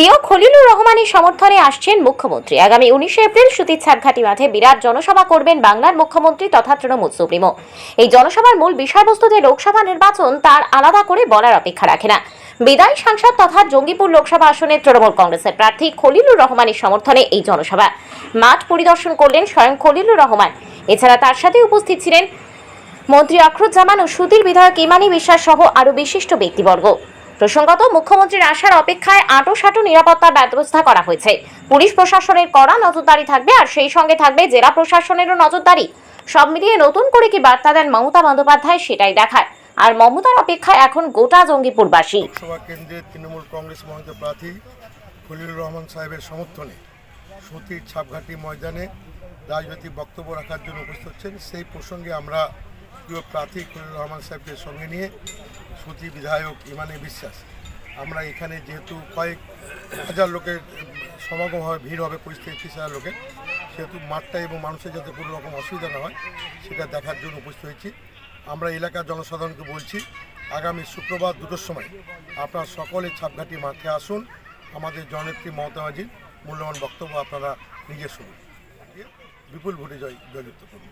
প্রিয় খলিলুর রহমানের সমর্থনে আসছেন মুখ্যমন্ত্রী। আগামী উনিশে এপ্রিল সুতির ছাদঘাটি মাঠে বিরাট জনসভা করবেন বাংলার মুখ্যমন্ত্রী তথা তৃণমূল সুপ্রিমো। এই জনসভার মূল বিষয়বস্তু যে লোকসভা নির্বাচন, তার আলাদা করে বলার অপেক্ষা রাখে না। বিদায়ী সাংসদ তথা জঙ্গিপুর লোকসভা আসনের তৃণমূল কংগ্রেসের প্রার্থী খলিলুর রহমানের সমর্থনে এই জনসভা। মাঠ পরিদর্শন করলেন স্বয়ং খলিলুর রহমান। এছাড়া তার সাথে উপস্থিত ছিলেন মন্ত্রী অখরুজ্জামান ও সুধীর বিধায়ক ইমানি বিশ্বাস সহ আরও বিশিষ্ট ব্যক্তিবর্গ। প্রসঙ্গত, মুখ্যমন্ত্রীর আসার অপেক্ষায় আটো সাটো নিরাপত্তার ব্যবস্থা করা হয়েছে। পুলিশ প্রশাসনের কড়া নজরদারি থাকবে আর সেই সঙ্গে থাকবে জেলা প্রশাসনেরও নজরদারি। সব মিলিয়ে নতুন করে কি বার্তা দেন মমতা বন্দ্যোপাধ্যায় সেটাই দেখার। আর মমতার অপেক্ষায় এখন গোটা জঙ্গিপুরবাসী। লোকসভা কেন্দ্রের তৃণমূল কংগ্রেস মনোনীত প্রার্থী খলিলুর রহমান সাহেবের সমর্থনে সতীর ছাপঘাটি ময়দানে রাজনৈতিক বক্তব্য রাখার জন্য উপস্থিত হচ্ছেন। সেই প্রসঙ্গে আমরা প্রিয় প্রার্থী খলিলুর রহমান সাহেবকে সঙ্গে নিয়ে সতী বিধায়ক ইমানে বিশ্বাস। আমরা এখানে যেহেতু কয়েক হাজার লোকের সমাগম হবে ভিড় হবে পঁচিশ থেকে হাজার লোকের, সেহেতু মাঠটা এবং মানুষের যাতে কোনো রকম অসুবিধা না হয়, সেটা দেখার জন্য উপস্থিত হয়েছি। আমরা এলাকার জনসাধারণকে বলছি, আগামী শুক্রবার দুটোর সময় আপনারা সকলে ছাপঘাটি মাঠে আসুন। আমাদের জননেত্রী মমতা ব্যানার্জির মূল্যবান বক্তব্য আপনারা নিজে শুনুন। বিপুল ভোটে জয় জয়যুক্ত করুন।